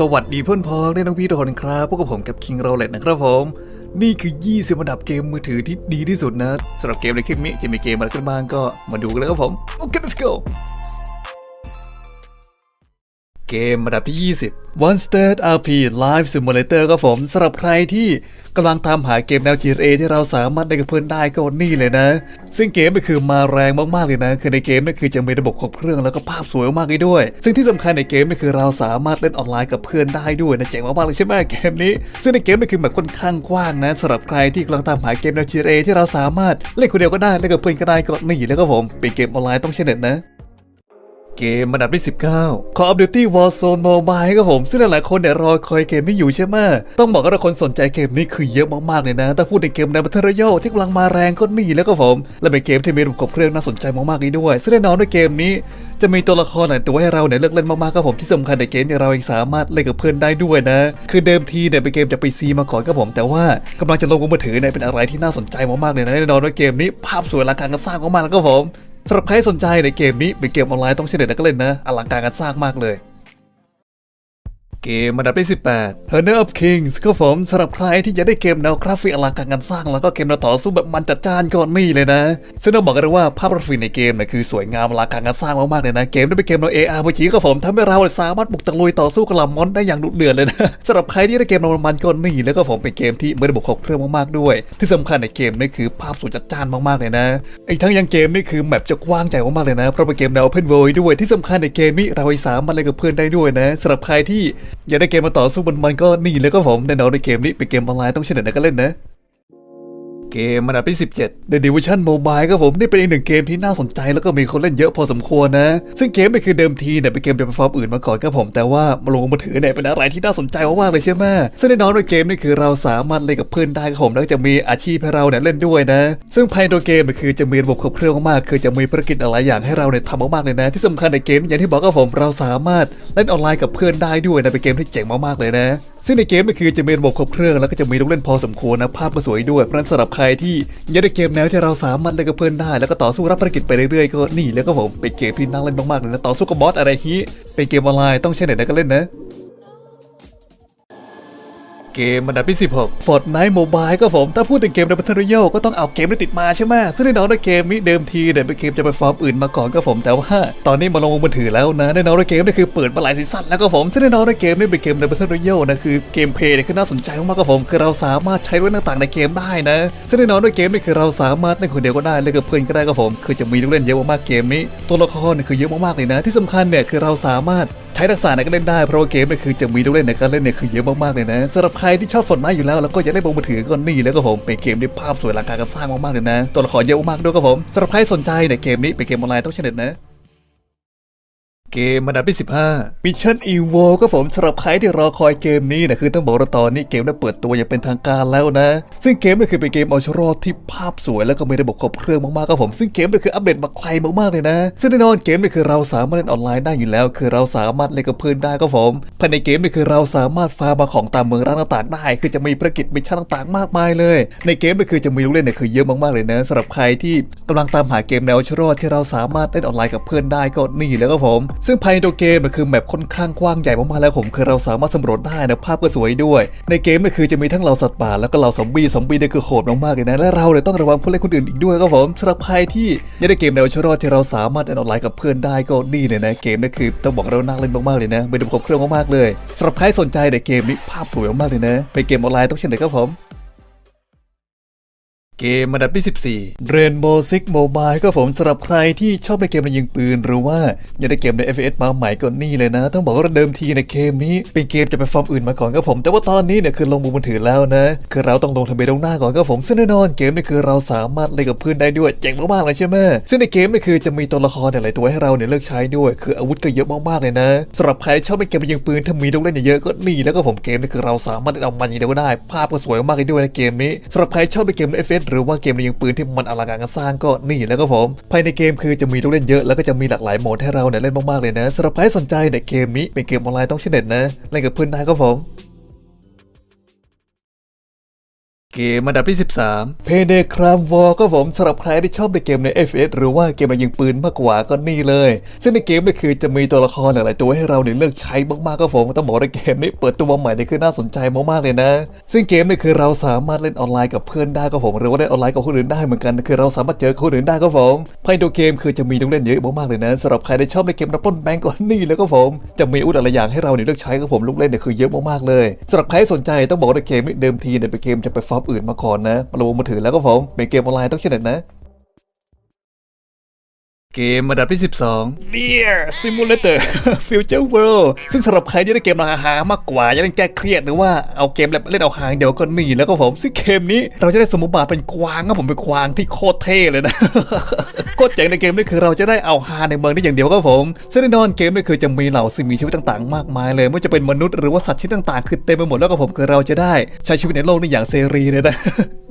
สวัสดีเพื่อนพ้องและน้องพี่ทุกคนครับพวกกับผมกับคิงเราเลตนะครับผม นี่คือ 20อันดับเกมมือถือที่ดีที่สุดนะสำหรับเกมในคลิปนี้จะมีเกมอะไรกันบ้างก็มาดูกันเลยครับผมโอเค let's go เกมอันดับที่ 20 One State RP Live Simulator ครับผมสำหรับใครที่ กำลังตามหาเกมแนว GTA ที่เราสามารถเล่นกับเพื่อนได้ก็นี่เลยนะ ซึ่งเกมมันคือมาแรงมากๆเลยนะ คือในเกมนี่คือจะมีระบบครบเครื่องแล้วก็ภาพสวยมากๆเลยด้วย ซึ่งที่สำคัญในเกมนี่คือเราสามารถเล่นออนไลน์กับเพื่อนได้ด้วยนะเจ๋งมากๆเลยใช่ไหมเกมนี้ ซึ่งในเกมนี่คือแบบค่อนข้างกว้างนะสำหรับใครที่กำลังตามหาเกมแนว GTA ที่เราสามารถเล่นคนเดียวก็ได้เล่นกับเพื่อนก็ได้ก็นี่แล้วก็ผมเป็นเกมออนไลน์ต้องใช้เน็ตนะ เกมอันดับที่ 19 Call of Duty Warzone Mobile ครับผม ซึ่งหลายๆคนเนี่ยรอคอยเกมนี้อยู่ใช่ไหมต้องบอกว่าทุกคนสนใจเกมนี้คือเยอะมากๆเลยนะ ถ้าพูดในเกมในบัตเทอร์โยที่กำลังมาแรงก็นี่แล้วก็ผม และเป็นเกมที่มีระบบครบเครื่องน่าสนใจมากๆนี้ด้วย ซึ่งแน่นอนด้วยเกมนี้จะมีตัวละครหลายตัวให้เราเนี่ยเลือกเล่นมากๆครับผมที่สำคัญในเกมเนี่ยเราเองสามารถเล่นกับเพื่อนได้ด้วยนะ คือเดิมทีเนี่ยเป็นเกมจากปีซีมาก่อนครับผมแต่ว่ากำลังจะลงบนมือถือเนี่ยเป็นอะไรที่น่าสนใจมากๆเลยนะแน่นอนว่าเกมนี้ภาพสวยลังการกันสร้างมากๆแล้วก็ผม สำหรับใครสนใจในเกมนี้เป็นเกมออนไลน์ต้องใช้เน็ตแล้วก็เล่นนะอลังการกันสร้างมากเลย เกมอันดับที่ 18 Honor of Kings ก็ผมสำหรับใครที่อยากได้เกมแนวกราฟิกอลังการงานสร้าง แล้วก็เกมแนวต่อสู้แบบมันจัดจ้านก็นี่เลยนะ ซึ่งต้องบอกกันเลยว่าภาพกราฟิกในเกมเนี่ยคือสวยงามอลังการงานสร้างมากๆเลยนะ เกมนี้เป็นเกมแนว ARPG ก็ผมทำให้เราสามารถบุกตะลุยต่อสู้กับเหล่ามอนได้อย่างดุเดือดเลยนะสำหรับใครที่ได้เกมแนวมันก็นี่แล้วก็ผมเป็นเกมที่ไม่ได้บุกครบเครื่องมากๆด้วย ที่สำคัญในเกมนี่คือภาพสวยจัดจ้านมากๆเลยนะอีกทั้งยังเกมนี่คือแมปจะกว้างใหญ่มากๆเลยนะเพราะเป็นเกมแนว Open World ด้วยที่สำคัญในเกมนี้เราสามารถเล่นกับเพื่อนได้ด้วยนะสำหรับใครที่อยากได้เกมมาต่อสู้บนมันก็นี่เลยก็ผมแน่นอนในเกมนี้เป็นเกมออนไลน์ต้องใช้เน็ตในการเล่นนะ เกมอันดับที่ 17 The Division Mobile ครับผม นี่เป็นอีกหนึ่งเกมที่น่าสนใจแล้วก็มีคนเล่นเยอะพอสมควรนะ ซึ่งเกมนี่คือเดิมทีเนี่ยเป็นเกมแพลฟอร์มอื่นมาก่อนครับผม แต่ว่ามาลงมือถือเนี่ยเป็นอะไรที่น่าสนใจมากๆเลยใช่ไหมซึ่งแน่นอนว่าเกมนี่คือเราสามารถเล่นกับเพื่อนได้ครับผมแล้วจะมีอาชีพให้เราเนี่ยเล่นด้วยนะ ซึ่งภายในตัวเกมเนี่ยคือจะมีระบบครบเครื่องมากๆคือจะมีภารกิจอะไรอย่างให้เราเนี่ยทำมากๆเลยนะที่สำคัญในเกมอย่างที่บอกครับผมเราสามารถเล่นออนไลน์กับเพื่อนได้ด้วยนะเป็นเกมที่เจ๋งมากๆเลยนะ ซึ่งในเกมก็คือจะมีระบบครบเครื่องแล้วก็จะมีลูกเล่นพอสมควรนะภาพก็สวยด้วยเพราะฉะนั้นสำหรับใครที่อยากได้เกมแนวที่เราสามารถเล่นกับเพื่อนได้ แล้วก็ต่อสู้รับภารกิจไปเรื่อยๆก็นี่แล้วก็ผมเป็นเกมที่น่าเล่นมากๆเลยนะต่อสู้กับบอสอะไรฮี้เป็นเกมออนไลน์ต้องใช้เน็ตในการเล่นนะ เกมอันดับที่ 16 Fortnite Mobile ก็ผมถ้าพูดถึงเกมใน Battle Royale ก็ต้องเอาเกมที่ติดมาใช่ไหมซึ่งแน่นอนว่าเกมนี้เดิมทีเนี่ยเป็นเกมจะไปฟอร์มอื่นมาก่อนก็ผมแต่ว่าตอนนี้มาลงมือถือแล้วนะแน่นอนว่าเกมนี่คือเปิดมาหลายซีซั่นแล้วก็ผมซึ่งแน่นอนว่าเกมนี้เป็นเกมใน Battle Royale นะคือเกมเพลย์เนี่ยคือน่าสนใจมากๆก็ผมคือเราสามารถใช้รุ่นต่างๆในเกมได้นะซึ่งแน่นอนว่าเกมนี่คือเราสามารถเล่นคนเดียวก็ได้เล่นกับเพื่อนก็ได้ก็ผม คือจะมีลูกเล่นเยอะมากๆเกมนี้ ตัวละครเนี่ยคือเยอะมากๆเลยนะ ที่สำคัญเนี่ยคือเราสามารถ ใช้ทักษะในก็เล่นได้เพราะว่าเกมนี่คือจะมีตัวเล่นในการเล่นเนี่ยคือเยอะมากๆเลยนะสำหรับใครที่ชอบฝนไม้อยู่แล้วแล้วก็อยากเล่นบนมือถือก็นี่แล้วก็ผมเป็นเกมที่ภาพสวยหลังการก็สร้างมากๆเลยนะ ตัวละครเยอะมากด้วยก็ผมสำหรับใครสนใจเนี่ยเกมนี้เป็นเกมออนไลน์ต้องเช้เน็ตนะ เกมอันดับที่15 Mission Evo ก็ผมสำหรับใครที่รอคอยเกมนี้นะคือต้องบอกว่าตอนนี้เกมได้เปิดตัวอย่างเป็นทางการแล้วนะ ซึ่งเกมนี่คือเป็นเกมเอัลชรอดที่ภาพสวยแล้วก็มีระบบครบเครื่องมากๆครับผม ซึ่งเกมนี่คืออัปเดตมาไกลมากๆเลยนะ ซึ่งแน่นอนเกมนี่คือเราสามารถเล่นออนไลน์ได้อยู่แล้ว คือเราสามารถเล่นกับเพื่อนได้ครับผมภายในเกมนี่คือเราสามารถฟาร์มาของตามเมืองร้านต่างๆได้ คือจะมีภารกิจมิชชั่นต่างๆ มากมายเลย ในเกมนี่คือจะมีลูกเล่นเนี่ยคือเยอะมากๆเลยนะสำหรับใครที่กำลังตามหาเกมแนวอัลชรอดที่เราสามารถเล่นออนไลน์กับเพื่อนได้ก็นี่แล้วครับผมซึ่งภายในตัวเกมมันคือแมปค่อนข้างกว้างใหญ่มากๆแล้วผมคือเราสามารถสำรวจได้นะภาพก็สวยด้วย ในเกมนี่คือจะมีทั้งเราสัตว์ป่าแล้วก็เราซอมบี้ซอมบี้เนี่ยคือโหดมากๆเลยนะและเราเนี่ยต้องระวังผู้เล่นคนอื่นอีกด้วยครับผมสำหรับใครที่ยากได้เกมแนวชรอดที่เราสามารถเล่นออนไลน์กับเพื่อนได้ก็นี่เลยนะเกมนี่คือต้องบอกเราน่าเล่นมากๆเลยนะเป็นระบบครบเครื่องมากๆเลยสำหรับใครสนใจในเกมนี้ภาพสวยมากๆเลยนะเป็นเกมออนไลน์ต้องเช่นเดียวกับผม เกมอันดับที่ 14 Rainbow Six Mobile ก็ผมสำหรับใครที่ชอบในเกมในยิงปืน หรือว่าอยากได้เกมใน FPS มาใหม่ก็นี่เลยนะ ต้องบอกว่าเดิมทีในเกมนี้ เป็นเกมจะไปฟอร์มอื่นมาก่อนก็ผม แต่ว่าตอนนี้เนี่ยคือลงมือถือแล้วนะ คือเราต้องลงทะเบียนลงหน้าก่อนก็ผม ซึ่งแน่นอนเกมนี่คือเราสามารถเล่นกับเพื่อนได้ด้วย เจ๋งมากๆเลยใช่ไหมซึ่งในเกมนี่คือจะมีตัวละครหลายตัวให้เราเนี่ยเลือกใช้ด้วย คืออาวุธก็เยอะมากๆเลยนะสำหรับใครชอบเป็นเกมในยิงปืนถ้ามีลูกเล่นเยอะก็นี่แล้วก็ผมเกมนี่คือเราสามารถเล่นเอามันอย่างเดียวได้ ภาพก็สวยมากเลยด้วยในเกมนี้สำหรับใครชอบเป็นเกมใน FPS หรือว่าเกมในยิงปืนที่มันอลังการงานสร้างก็นี่แล้วก็ผม ภายในเกมคือจะมีลูกเล่นเยอะแล้วก็จะมีหลากหลายโหมดให้เราเนี่ยเล่นมากๆเลยนะสำหรับใครสนใจในเกมนี้เป็นเกมออนไลน์ต้องใช้เน็ตนะเล่นกับเพื่อนได้ก็ผม เกมอันดับที่ 13 p a y d a y Crime War ก็ผมสำหรับใครที่ชอบในเกมใน FS หรือว่าเกมในยิงปืนมากกว่าก็นี่เลย ซึ่งในเกมนี่คือจะมีตัวละครหลาย ๆ ตัวให้เราเนี่ยเลือกใช้มากๆก็ผมต้องบอกว่าในเกมนี้เปิดตัวใหม่นี่คือน่าสนใจมากๆเลยนะ ซึ่งเกมนี่คือเราสามารถเล่นออนไลน์กับเพื่อนได้ก็ผมหรือว่าเล่นออนไลน์กับคนอื่นได้เหมือนกัน คือเราสามารถเจอคนอื่นได้ก็ผมภายในตัวเกมคือจะมีลูกเล่นเยอะมากๆเลยนะสำหรับใครที่ชอบในเกมรับปล้นแบงก์ก็นี่แล้วก็ผมจะมีอาวุธหลายอย่างให้เราเนี่ยเลือกใช้ก็ผมลูกเล่นเนี่ยคือเยอะมากๆเลยสำหรับใครสนใจต้องบอกว่าในเกมนี้เดิมทีเนี่ยเป็นเกมจะไปฟอร์มอื่นมาก่อนนะมาลงมือถือแล้วก็ผมเป็นเกมออนไลน์ต้องเช่นนั้นนะ เกมอันดับที่ 12 Dear Simulator Future World ซึ่งสำหรับใครที่ได้เกมราคามากกว่ายากเล่นแก้เครียดหรือว่าเอาเกมแบบเล่นเอาหางเดี๋ยวก็หนีแล้วก็ผม ซึ่งเกมนี้เราจะได้สมมติบาทเป็นกวางครับผมเป็นกวางที่โคตรเท่เลยนะโคตรเจ๋งในเกมนี้คือเราจะได้เอาฮาในเมืองได้อย่างเดียวครับผมซึ่งแน่นอนเกมนี้คือจะมีเหล่าสิ่งมีชีวิตต่างๆ มากมายเลยไม่ว่าจะเป็นมนุษย์หรือว่าสัตว์ชนิดต่างๆ คือเต็มไปหมดแล้วก็ผมคือเราจะได้ใช้ชีวิตในโลกนี้อย่างเสรีเลยนะ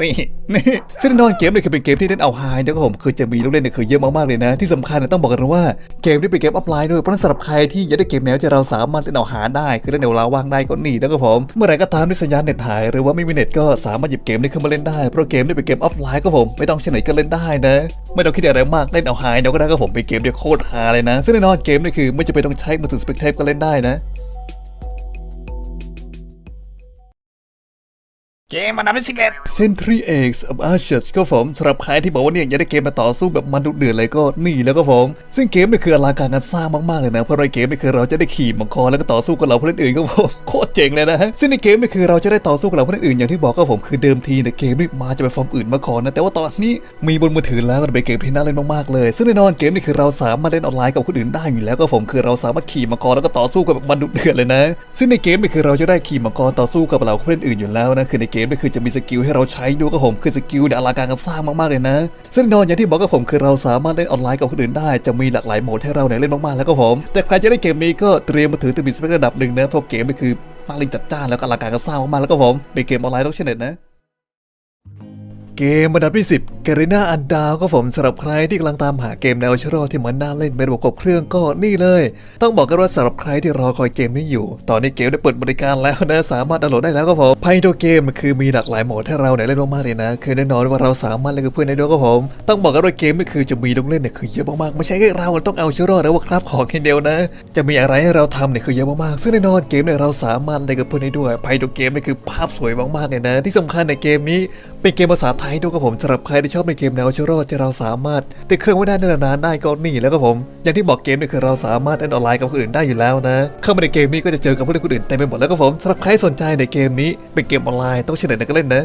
นี่นี่ซึ่งแน่นอนเกมนี้คือเป็นเกมที่เล่นเอาฮาแล้วก็ผมคือจะมีลูกเล่นเนี่ยคือเยอะมากๆเลยนะที่สำคัญนะต้องบอกกันว่าเกมนี้เป็นเกมออฟไลน์ด้วยเพราะฉะนั้นสำหรับใครที่อยากได้เกมแนวที่เราสามารถเล่นเอาหาได้คือเล่นในเวลาว่างได้ก็นี่นะครับผมเมื่อไรก็ตามที่สัญญาณเน็ตหายหรือว่าไม่มีเน็ตก็สามารถหยิบเกมนี้ขึ้นมาเล่นได้เพราะเกมนี้เป็นเกมออฟไลน์ก็ผมไม่ต้องเช่นไหนก็เล่นได้นะไม่ต้องคิดอะไรมากเล่นเอาหายเดี๋ยวก็ได้ก็ผมเป็นเกมเดียวโคตรฮาเลยนะ ซึ่งแน่นอนเกมนี่คือไม่จำเป็นต้องใช้มือถือสเปกเทปก็เล่นได้นะ เกมอันดับที่สิบเอ็ด Century X of Archers ก็ผมสำหรับใครที่บอกว่าเนี่ยอยากได้เกมมาต่อสู้แบบมันดุเดือดเลยก็นี่แล้วก็ผม ซึ่งเกมนี่คืออลังการงานสร้างมากๆเลยนะ เพราะในเกมนี่คือเราจะได้ขี่มังกรแล้วก็ต่อสู้กับเราผู้เล่นอื่นก็ผมโคตรเจ๋งเลยนะฮะซึ่งในเกมนี่คือเราจะได้ต่อสู้กับเราผู้เล่นอื่นอย่างที่บอกก็ผมคือเดิมทีในเกมนี่มาจะไปฟอร์มอื่นมาก่อนนะแต่ว่าตอนนี้มีบนมือถือแล้วก็เป็นเกมที่น่าเล่นมากๆเลย ซึ่งแน่นอนเกมนี่คือเราสามารถเล่นออนไลน์กับคนอื่นได้อยู่แล้วก็ผมคือเราสามารถขี่มังกรแล้วก็ต่อสู้กับแบบมันดุเดือดเลยนะ ซึ่งในเกมนี่คือเราจะได้ขี่มังกรต่อสู้กับเราผู้เล่นอื่นอยู่แล้วนะคือในเกมมก็คือจะมีสกิลให้เราใช้ด้วยก็ผมคือสกิลเนี่ยอลังการกันสร้างมากๆเลยนะ ซึ่งแน่นอนอย่างที่บอกก็ผมคือเราสามารถเล่นออนไลน์กับคนอื่นได้จะมีหลากหลายโหมดให้เราเนี่ยเล่นมากๆแล้วก็ผม แต่ใครจะได้เกมนี้ก็เตรียมมาถือจะมีสเปคระดับหนึ่งนะเพราะเกมนี่คือน่าเล่นจัดจ้านแล้วก็อลังการกันสร้างมากๆแล้วก็ผมเป็นเกมออนไลน์ต้องเช่นเด็ดนะ เกมอันดับที่ 10 g a r e n a u n d a w ก็ผมสำหรับใครที่กำลังตามหาเกมแนวชรอที่มันน่าเล่นเป็นระบบครบเครื่องก็นี่เลย ต้องบอกกันว่าสำหรับใครที่รอคอยเกมนี้อยู่ ตอนนี้เกมได้เปิดบริการแล้วนะสามารถดาวน์โหลดได้แล้วก็ผมภายในตัวเกมคือมีหลากหลายโหมดให้เราเนี่ยเล่นมากๆเลยนะ คือแน่นอนว่าเราสามารถเล่นกับเพื่อนได้ด้วยก็ผม ต้องบอกกันว่าเกมนี่คือจะมีลูกเล่นเนี่ยคือเยอะมากๆไม่ใช่แค่เราต้องเอาชรอแล้วว่าครับของแค่เดียวนะ จะมีอะไรให้เราทำเนี่ยคือเยอะมากๆซึ่งแน่นอนเกมเนี่ยเราสามารถเล่นกับเพื่อนได้ด้วยภายในตัวเกมนี่คือภาพสวยมากๆเลยนะ ที่สำคัญในเกมนี้ เป็นเกมภาษาไทยด้วยครับผมสำหรับใครที่ชอบในเกมแนวชโรที่เราสามารถติดเครื่องไว้ได้นานๆได้ก็นี่แล้วก็ผม อย่างที่บอกเกมนี่คือเราสามารถเล่นออนไลน์กับคนอื่นได้อยู่แล้วนะ เข้ามาในเกมนี้ก็จะเจอกับผู้เล่นคนอื่นเต็มไปหมดแล้วก็ผมสำหรับใครสนใจในเกมนี้เป็นเกมออนไลน์ต้องเฉลยในก็เล่นนะ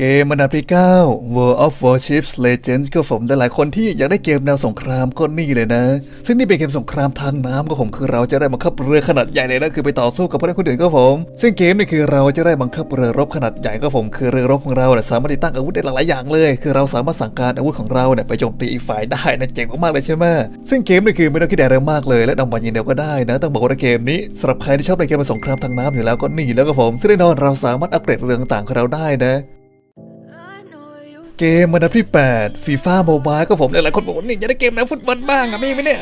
เกมอันดับที่ 9 World of Warships Legends ก็ผมแต่หลายคนที่อยากได้เกมแนวสงครามก็นี่เลยนะ ซึ่งนี่เป็นเกมสงครามทางน้ำก็ผมคือเราจะได้บังคับเรือขนาดใหญ่เลยนะคือไปต่อสู้กับผู้เล่นคนอื่นก็ผม ซึ่งเกมนี่คือเราจะได้บังคับเรือรบขนาดใหญ่ก็ผมคือเรือรบของเราเนี่ยสามารถติดตั้งอาวุธได้หลายอย่างเลย คือเราสามารถสั่งการอาวุธของเราเนี่ยไปโจมตีอีกฝ่ายได้นะเจ๋งมากๆเลยใช่ไหมซึ่งเกมนี่คือไม่ต้องคิดอะไรมากเลย และนำมายิงเดียวก็ได้นะต้องบอกว่าเกมนี้สำหรับใครที่ชอบในเกมสงครามทางน้ำอยู่แล้วก็นี่แล้วก็ผมซึ่งแน่นอนเราสามารถอัปเกรดเรือต่างของเราได้นะ เกมอันดับที่8ฟีฟ่าโมบายก็ผมหลายๆคนบอกนี่อยากได้เกมแนวฟุตบอลบ้างอะมีไหมเนี่ย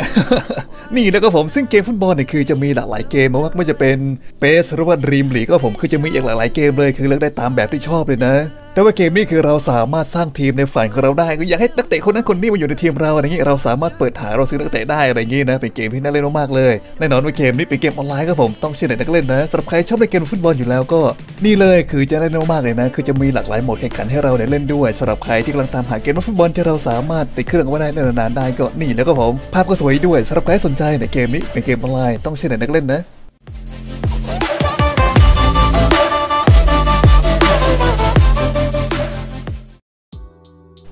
นี่แล้วก็ผมซึ่งเกมฟุตบอลเนี่ยคือจะมีหลากหลายเกมมากไม่จะเป็นเปสหรือว่าดรีมลีก็ผมคือจะมีอีกหลากหลายเกมเลยคือเลือกได้ตามแบบที่ชอบเลยนะ แต่ว่าเกมนี้คือเราสามารถสร้างทีมในฝันของเราได้ก็อยากให้นักเตะคนนั้นคนนี้มาอยู่ในทีมเราอะไรเงี้ยเราสามารถเปิดหาเราซื้อนักเตะได้อะไรเงี้ยนะเป็นเกมที่น่าเล่นมากๆเลยแน่นอนว่าเกมนี้เป็นเกมออนไลน์ครับผมต้องเชื่อเด็กนักเล่นนะสำหรับใครชอบเล่นเกมฟุตบอลอยู่แล้วก็ นี่เลยคือจะเล่นมากๆเลยนะคือจะมีหลากหลายโหมดแข่งขันให้เราเนี่ยเล่นด้วยสำหรับใครที่กำลังตามหาเกมฟุตบอลที่เราสามารถติดเครื่องไว้ได้นานๆได้ก็นี่แล้วก็ผมภาพก็สวยด้วยสำหรับใครสนใจในเกมนี้เป็นเกมออนไลน์ต้องเชื่อเด็กนักเล่นนะ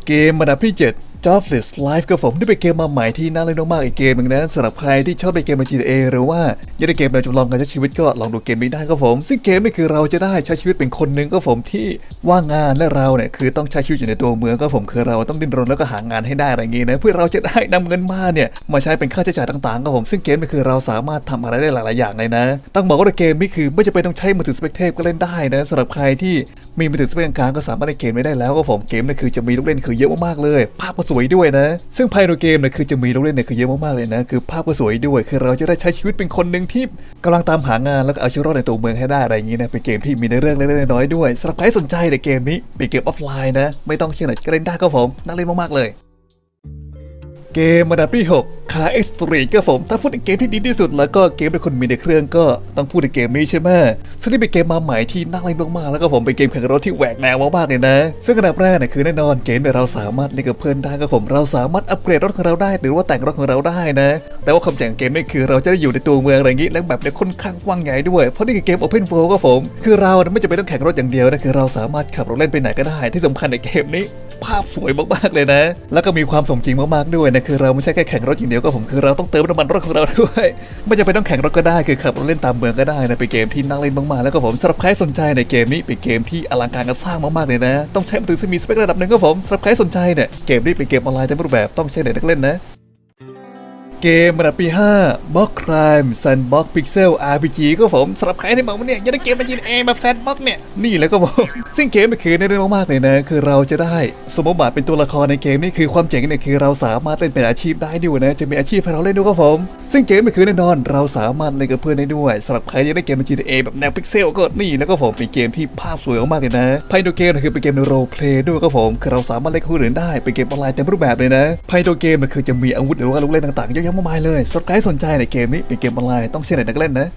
เกมระดับที่ 7 Jobless Life ก็ผมนี่เป็นเกมมาใหม่ที่น่าเล่นมากๆอีกเกมหนึงนะสำหรับใครที่ชอบเล่นเกมใน GTA หรือว่าอยากได้เกมแนวจำลองการใช้ชีวิตก็ลองดูเกมนี้ได้ก็ผม ซึ่งเกมนี่คือเราจะได้ใช้ชีวิตเป็นคนหนึ่งก็ผมที่ว่างงานและเราเนี่ยคือต้องใช้ชีวิตอยู่ในตัวเมืองก็ผมคือเราต้องดิ้นรนแล้วก็หางานให้ได้อะไรอย่างงี้นะเพื่อเราจะได้นำเงินมาเนี่ยมาใช้เป็นค่าใช้จ่ายต่างๆก็ผมซึ่งเกมนี่คือเราสามารถทำอะไรได้หลายๆอย่างเลยนะ ต้องบอกว่าเกมนี่คือไม่จำเป็นต้องใช้มือถือสเปกเทปก็เล่นได้นะสำหรับใครที่มีมือถือสเปคกลางก็สามารถเล่นเกมไม่ได้แล้วก็ผมเกมนี่คือจะมีลูกเล่นคือเยอะมากๆเลยภาพก็สวยด้วยนะ ซึ่งภายในเกมเนี่ยคือจะมีลูกเล่นเนี่ยคือเยอะมากๆเลยนะ คือภาพก็สวยด้วย คือเราจะได้ใช้ชีวิตเป็นคนหนึ่งที่กำลังตามหางานแล้วก็เอาชีวิตรอดในตัวเมืองให้ได้อะไรอย่างนี้นะเป็นเกมที่มีในเรื่องเล็กๆน้อยๆด้วยสำหรับใครสนใจในเกมนี้เป็นเกมออฟไลน์นะไม่ต้องเชื่อหน่อยก็เล่นได้ก็ผมน่าเล่นมากๆเลย เกมอันดับที่6 Car X Street ก็ผมถ้าพูดถึงเกมที่ดีที่สุด แล้วก็เกมที่คนมีในเครื่องก็ต้องพูดถึงเกมนี้ใช่ไหมซึ่งนี่เป็นเกมมาใหม่ที่น่าเล่นมากๆแล้วก็ผมเป็นเกมแข่งรถที่แหวกแนวมากๆเลยนะ ซึ่งอันดับแรกเนี่ยคือแน่นอนเกมเนี่ยเราสามารถเล่นกับเพื่อนได้ก็ผมเราสามารถอัปเกรดรถของเราได้ หรือว่าแต่งรถของเราได้นะ แต่ว่าความเจ๋งของเกมนี่คือเราจะได้อยู่ในตัวเมืองอะไรอย่างนี้และแบบเนี่ยค่อนข้างกว้างใหญ่ด้วยเพราะนี่คือเกม Open World ก็ผมคือเราไม่จำเป็นต้องแข่งรถอย่างเดียวนะคือเราสามารถขับรถเล่นไปไหนก็ได้ ที่สำคัญในเกมนี้ ภาพสวยมากๆเลยนะ แล้วก็มีความสมจริงมากๆด้วยนะคือเราไม่ใช่แค่แข่งรถอย่างเดียวก็ผมคือเราต้องเติมน้ำมันรถของเราด้วยไม่จำเป็นต้องแข่งรถก็ได้คือขับรถเล่นตามเมืองก็ได้นะเป็นเกมที่น่งเล่นมากๆแล้วก็ผมสำหรับใครสนใจในเกมนี้เป็นเกมที่อลังการกันสร้างมากๆเลยนะ ต้องใช้มือถือที่มีสเปคระดับหนึ่งก็ผมสำหรับใครสนใจเนี่ยเกมนี้เป็นเกมออนไลน์เต็มรูปแบบต้องใช้เน็ตนักเล่นนะ เกมอันดับที่5 Block Crime Sandbox Pixel RPG ก็ผมสำหรับใครที่บอกว่าเนี่ยอยากได้เกมมาจีนเอแบบ Sandbox เนี่ย นี่แหล้วก็ผมซึ่งเกมมันคือในเรื่องมากๆเลยนะ คือเราจะได้สมมติบาทเป็นตัวละครในเกมนี่คือความเจ๋งเนี่ยคือเราสามารถเล่นเป็นอาชีพได้ด้วยนะ จะมีอาชีพให้เราเล่นด้วยก็ผม ซึ่งเกมมันคือแน่นอน เราสามารถเล่นกับเพื่อนได้ด้วยสำหรับใครที่ได้เกมมา GTA แบบแนวพิกเซลก็นี่แล้วก็ผมเป็นเกมที่ภาพสวยมากๆเลยนะภายในเกมนี่คือเป็นเกมโรลเพลย์ด้วยก็ผมคือเราสามารถเล่นกับคนอื่นได้เป็นเกมออนไลน์เต็มรูปแบบเลยนะภายในเกมเนี่ยคือจะมีอาวุธหรือว่าลูกเล่นต่างๆเยอะอะมากมายเลยสำหรับใครสนใจในเกมนี้เป็นเกมออนไลน์ต้องเชื่อในนักเล่นนะ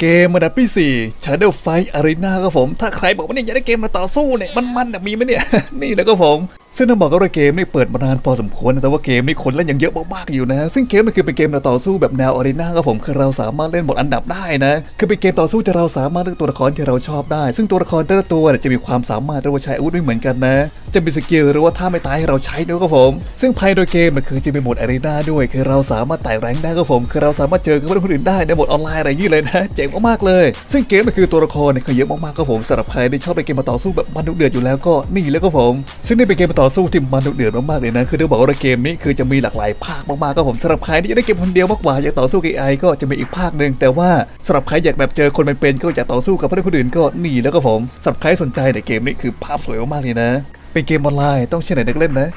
เกมระดับที่ 4 Shadow Fight Arena ครับผม ถ้าใครบอกว่าเนี่ยอยากได้เกมมาต่อสู้เนี่ยมันๆน่ะมีไหมเนี่ย นี่แล้วก็ผม ซึ่งต้องบอกว่าเกมนี่เปิดมานานพอสมควรนะแต่ว่าเกมนี่คนเล่นยังเยอะมากๆอยู่นะ ซึ่งเกมมันคือเป็นเกมต่อสู้แบบแนวอารีนาก็ผมคือเราสามารถเล่นบทอันดับได้นะ คือเป็นเกมต่อสู้ที่เราสามารถเลือกตัวละครที่เราชอบได้ ซึ่งตัวละครแต่ละตัวจะมีความสามารถหรือว่าใช้อาวุธไม่เหมือนกันนะ จะมีสกิลหรือว่าท่าไม่ตายให้เราใช้ด้วยก็ผม ซึ่งภายในเกมมันคือจะมีโหมดอารีนาด้วย คือเราสามารถไต่แรงได้ก็ผม คือเราสามารถเจอกับคนอื่นได้ในโหมดออนไลน์อะไรย่างนี้เลยนะ เจ๋งมากๆเลย ซึ่งเกมมันคือตัวละครเนี่ยเยอะมากๆก็ผมสำหรับใครที่ชอบไปเกมต่อสู้แบบมันดุเดือดอยู่แล้วก็นี่แล้วก็ผม ซึ่งนี่เป็นเกมต่ออสู้ที่มันดุเดือดมากๆเลยนะ คือต้องบอกว่าเกมนี้คือจะมีหลากหลายภาคมากๆก็ผมสำหรับใครที่จะได้เกมคนเดียวมากกว่าอยากต่อสู้กับไอก็จะมีอีกภาคหนึ่งแต่ว่าสำหรับใครอยากแบบเจอคนเป็นๆก็อยากต่อสู้กับเพื่อนคนอื่นก็หนีแล้วก็ผมสำหรับใครสนใจในเกมนี้คือภาพสวยมากๆเลยนะ เป็นเกมออนไลน์ต้องใช้ไหนนักเล่นนะ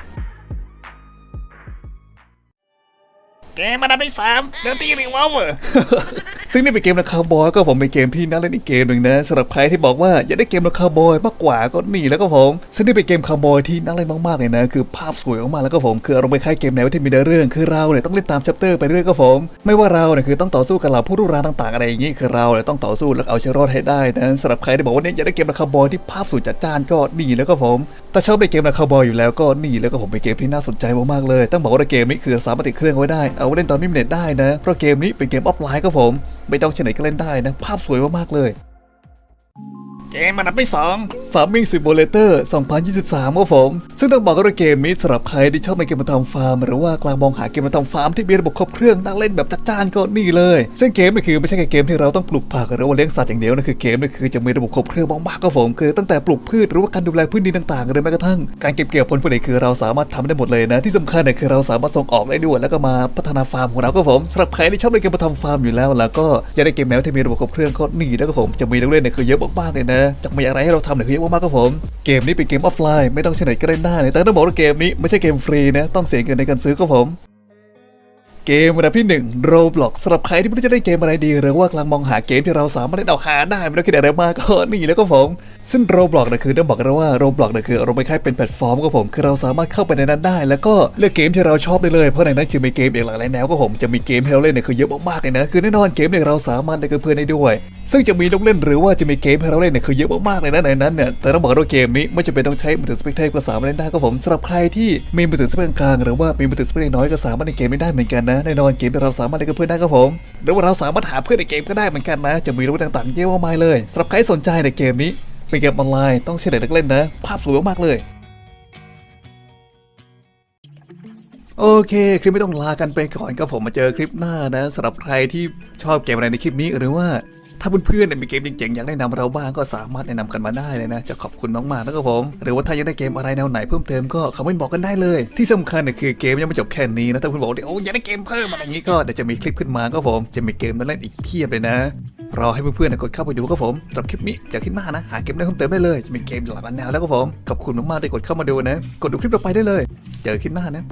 กมอันดับที่สามเดอร์ตี้รีวอลเวอร์ซึ่งนี่เป็นเกมราคาบอยก็ผมเป็นเกมที่น่าเล่นอีกเกมหนึ่งนะสำหรับใครที่บอกว่าอยากได้เกมราคาบอยมากกว่าก็นี่แล้วก็ผมซึ่งนี่เป็นเกมคาร์บอยที่น่าเล่นมากๆเลยนะคือภาพสวยมากๆแล้วก็ผมคืออารมณ์คล้ายเกมแนวที่มีเนื้อเรื่อง คือเราเนี่ยต้องเล่นตามชัปเตอร์ไปเรื่อยก็ผมไม่ว่าเราเนี่ยคือต้องต่อสู้กับเหล่าผู้รุกรานต่างๆอะไรอย่างนี้คือเราเนี่ยต้องต่อสู้แล้วเอาชีวิตรอดให้ได้นะสำหรับใครที่บอกว่าเนี่ยอยากได้เกมราคาบอยที่ภาพสวยจัดจ้านก็นี่แล้วก็ผมแต่ชอบในเกมราคาบอยอยู่แล้วก็นี่แล้วก็ผมเป็นเกมที่น่าสนใจมากๆเลยต้องบอกว่าเกมนี้คือสามารถติดเครื่องไว้ได้เอาว่าเล่นตอนมิมเน็ตได้นะ เพราะเกมนี้เป็นเกมออฟไลน์ครับผม ไม่ต้องเช่นไหนก็เล่นได้นะ ภาพสวยมากๆเลย เกมอันดับที่สอง Farming Simulator 2023ครับผม ซึ่งต้องบอกว่าเกมนี้สำหรับใครที่ชอบในเกมมาทำฟาร์ม หรือว่ากำลางมองหาเกมมาทำฟาร์มที่มีระบบครบเครื่องนั่งเล่นแบบจัดจ้านก็นี่เลย ซึ่งเกมนี่คือไม่ใช่แค่เกมที่เราต้องปลูกผักหรือว่าเลี้ยงสัตว์อย่างเดียวนะคือเกมนี่คือจะมีระบบครบเครื่องมากๆครับผมคือตั้งแต่ปลูกพืชหรือว่าการดูแลพื้นดินต่างๆหรือแม้กระทั่งการเก็บเกี่ยวผลผลิตคือเราสามารถทำได้หมดเลยนะที่สำคัญเนี่ยคือเราสามารถส่งออกได้ด้วยแล้วก็มาพัฒนาฟาร์มของเราก็ผมสำหรับใครที่ชอบเล่นเกมมาทำฟาร์มอยู่แล้ว แล้วก็อยากได้เกมแนวที่มีระบบครบเครื่องก็นี่แล้วก็ผมจะมีเล่นเนี่ยคือเยอะมากๆเลยนะจะมีอะไรให้เราทำเนี่ยคือเยอะมากๆครับผม เกมนี้เป็นเกมออฟไลน์ไม่ต้องใช้เน็ตก็เล่นได้เลยแต่ต้องบอกว่าเกมนี้ไม่ใช่เกมฟรีนะต้องเสียเงินในการซื้อครับผม เกมอันดับที่1 Roblox สำหรับใครที่ไม่รู้จะเล่นเกมอะไรดี หรือว่ากำลังมองหาเกมที่เราสามารถเล่นเอาหาได้ไม่ต้องคิดอะไรมากก็นี่แล้วก็ผม ซึ่ง Roblox นะคือต้องบอกกันว่า Roblox นะคืออารมณ์คล้ายเป็นแพลตฟอร์มก็ผมคือเราสามารถเข้าไปในนั้นได้ แล้วก็เลือกเกมที่เราชอบได้เลยเพราะในนั้นจะมีเกมอีกหลากหลายแนวก็ผมจะมีเกมให้เราเล่นเนี่ยคือเยอะมากๆเลยนะคือแน่นอนเกมเนี่ยเราสามารถเล่นกับเพื่อนได้ด้วย ซึ่งจะมีลูกเล่นหรือว่าจะมีเกมให้เราเล่นเนี่ยคือเยอะมากๆเลยนะในนั้นเนี่ยแต่ต้องบอกว่าเกมนี้ไม่จำเป็นต้องใช้มือถือสเปกเทปก็สามารถเล่นได้ก็ผมสำหรับใครที่มีมือถือสเปกกลางหรือว่ามีมือถือสเปกน้อยก็สามารถเล่นเกมนี้ได้เหมือนกันนะแน่นอนเกมที่เราสามารถเล่นกับเพื่อนได้ครับผมหรือว่าเราสามารถหาเพื่อนในเกมก็ได้เหมือนกันนะ จะมีรูปต่างๆเยอะมากมายเลยสำหรับใครสนใจในเกมนี้เป็นเกมออนไลน์ต้องเชื่อเด็กนักเล่นนะ ภาพสวยมากๆเลยโอเค คลิปไม่ต้องลากันไปก่อนก็ผมมาเจอคลิปหน้านะสำหรับใครที่ชอบเกมอะไรในคลิปนี้หรือว่า ถ้าเพื่อนๆมีเกมเจ๋งๆอยากแนะนำเราบ้างก็สามารถแนะนำกันมาได้เลยนะ จะขอบคุณมากๆแล้วก็ผม หรือว่าถ้าอยากได้เกมอะไรแนวไหนเพิ่มเติมก็คอมเมนต์บอกกันได้เลย ที่สำคัญเนี่ยคือเกมยังไม่จบแค่นี้นะถ้าคุณบอกว่าโอ้อยากได้เกมเพิ่มอะไรอย่างนี้ก็เดี๋ยวจะมีคลิปขึ้นมาก็ผมจะมีเกมมาเล่นอีกเพียบเลยนะรอให้เพื่อนๆกดเข้าไปดูครับผมสำหรับคลิปนี้จากคลิปหน้านะ หาเกมได้เพิ่มเติมได้เลย จะมีเกมหลายอันแนวแล้วครับผม ขอบคุณมากๆที่กดเข้ามาดูนะ กดดูคลิปต่อไปได้เลย เจอคลิปหน้านะ